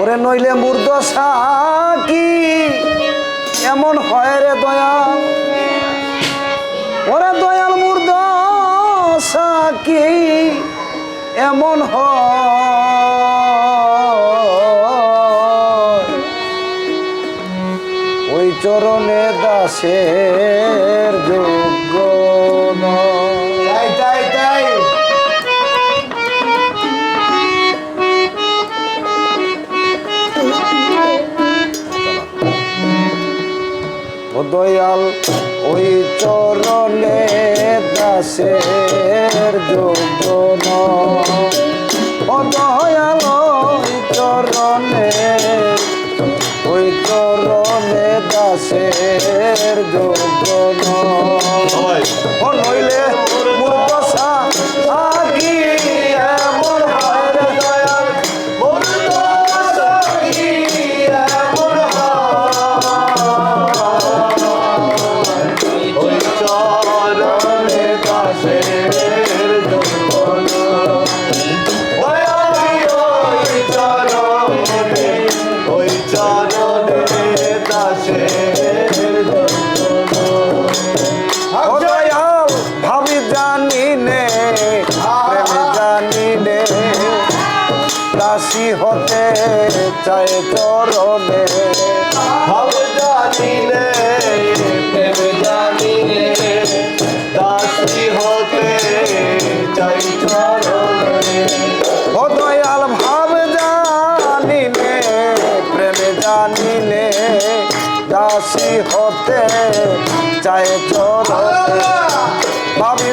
ওরে নইলে মূর্দশা কি? এমন হয় রে দয়াল। ওরে দয়াল মূর্দশা কি? এমন হয়। ওই চরণে দাসের যোগ্য দয়াল ওই চরণে দাসের যোগন অদয়াল ও দয়াল ওই চরণে ওই চরণে দাসের যোগন ও নইলে দাসী হতে চায় চরণে। ভাব জানিলে, প্রেম জানিলে দাসী হতে চাই চরণে। ও দয়াল ভাব জানি নে প্রেম জানি নে দাসী হতে চায় চরণে। ভাবি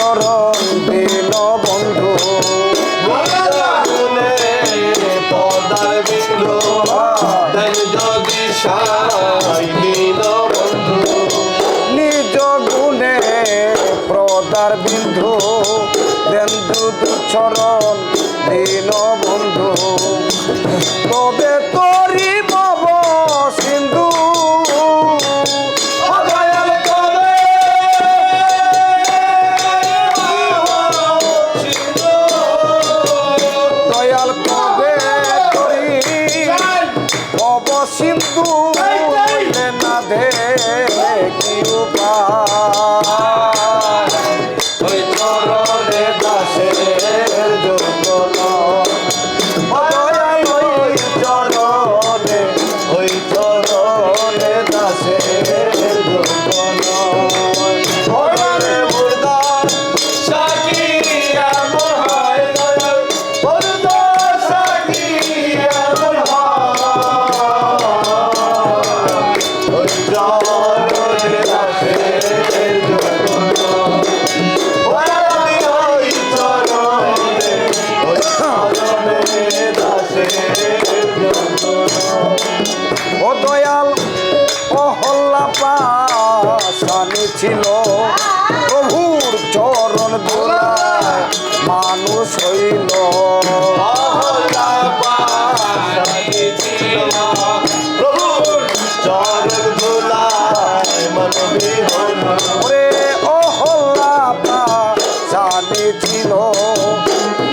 চরণ দিল বন্ধু। পদার বিন্দু যদি সাই দিল বন্ধু। নিজ গুণে প্রদার বিন্দু। দেন চরণ দিল বন্ধু। ও দয়াল অহল্লা পাশানি ছিল। প্রভুর চরণ দোলায় মানুষ হইল। ওরে অহল্লা পাশানি ছিল।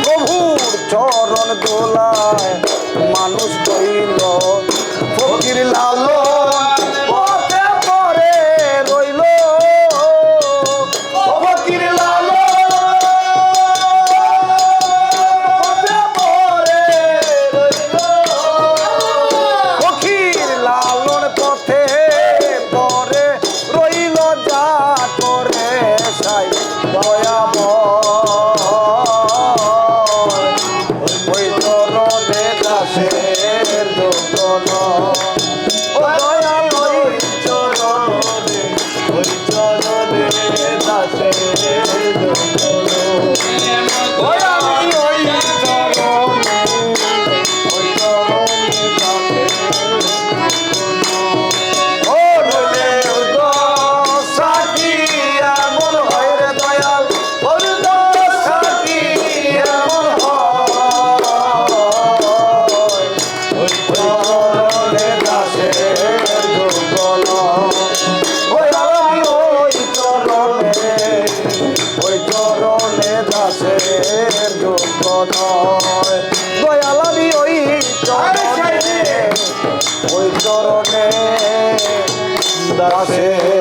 প্রভুর চরণ দোলায় মানুষ কইল ফকির লালো Oh. চরণে ওই চরণে দাসের যোগ্য নয়। দয়ালামি ওই চরণে ওই চরণে দাসের